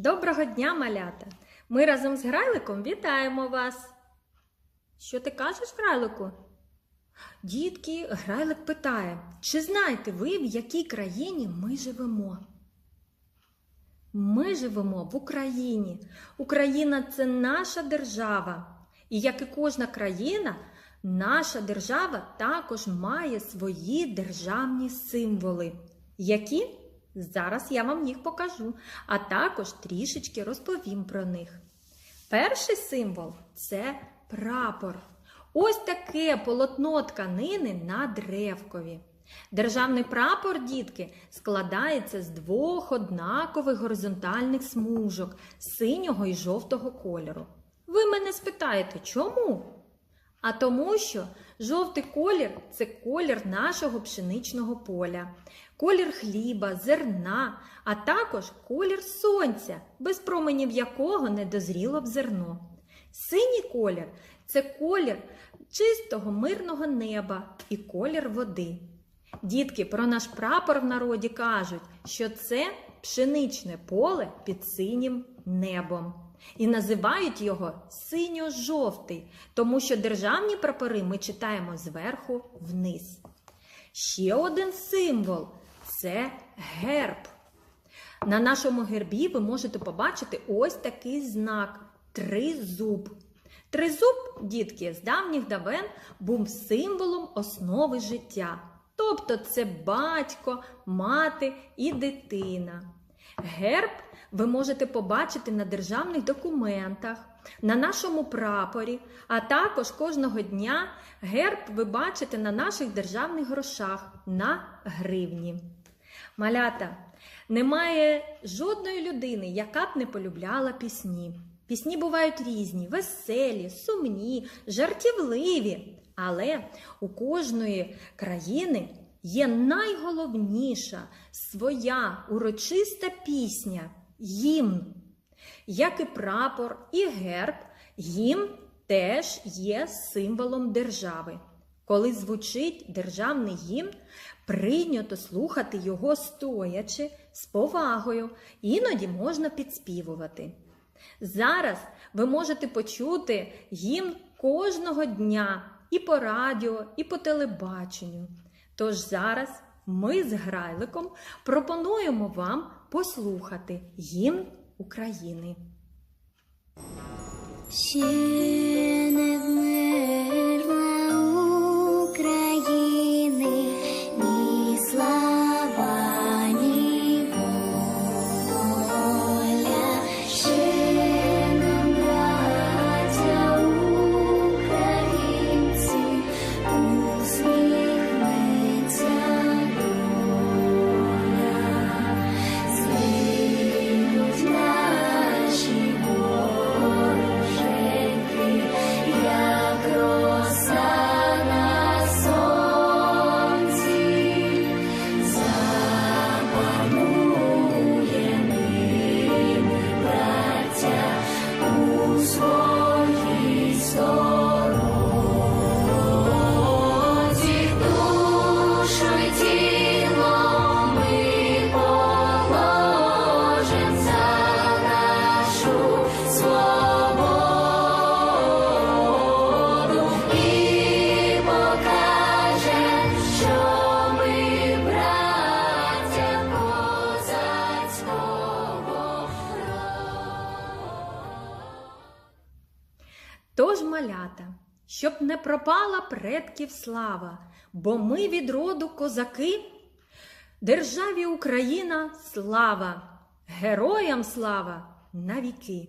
Доброго дня, малята! Ми разом з Грайликом вітаємо вас. Що ти кажеш, Грайлику? Дітки, Грайлик питає, чи знаєте ви, в якій країні ми живемо? Ми живемо в Україні. Україна це наша держава. І як і кожна країна, наша держава також має свої державні символи. Які? Зараз я вам їх покажу, а також трішечки розповім про них. Перший символ це прапор. Ось таке полотно тканини на древкові. Державний прапор, дітки, складається з двох однакових горизонтальних смужок синього і жовтого кольору. Ви мене спитаєте, чому? А тому, що жовтий колір це колір нашого пшеничного поля, колір хліба, зерна, а також колір сонця, без променів якого не дозріло б зерно. Синій колір це колір чистого мирного неба і колір води. Дітки про наш прапор в народі кажуть, що це пшеничне поле під синім небом. І називають його синьо-жовтий, тому що державні прапори ми читаємо зверху вниз. Ще один символ це герб. На нашому гербі ви можете побачити ось такий знак тризуб. Тризуб, дітки, з давніх давен був символом основи життя. Тобто це батько, мати і дитина. Герб ви можете побачити на державних документах, на нашому прапорі, а також кожного дня герб ви бачите на наших державних грошах на гривні. Малята, немає жодної людини, яка б не полюбляла пісні. Пісні бувають різні, веселі, сумні, жартівливі. Але у кожної країни є найголовніша своя урочиста пісня гімн. Як і прапор, і герб, гімн теж є символом держави. Коли звучить державний гімн, прийнято слухати його стоячи з повагою, іноді можна підспівувати. Зараз ви можете почути гімн кожного дня і по радіо, і по телебаченню. Тож зараз ми з Грайликом пропонуємо вам послухати гімн України. Тож, малята, щоб не пропала предків слава, бо ми від роду козаки, державі Україна слава, героям слава навіки.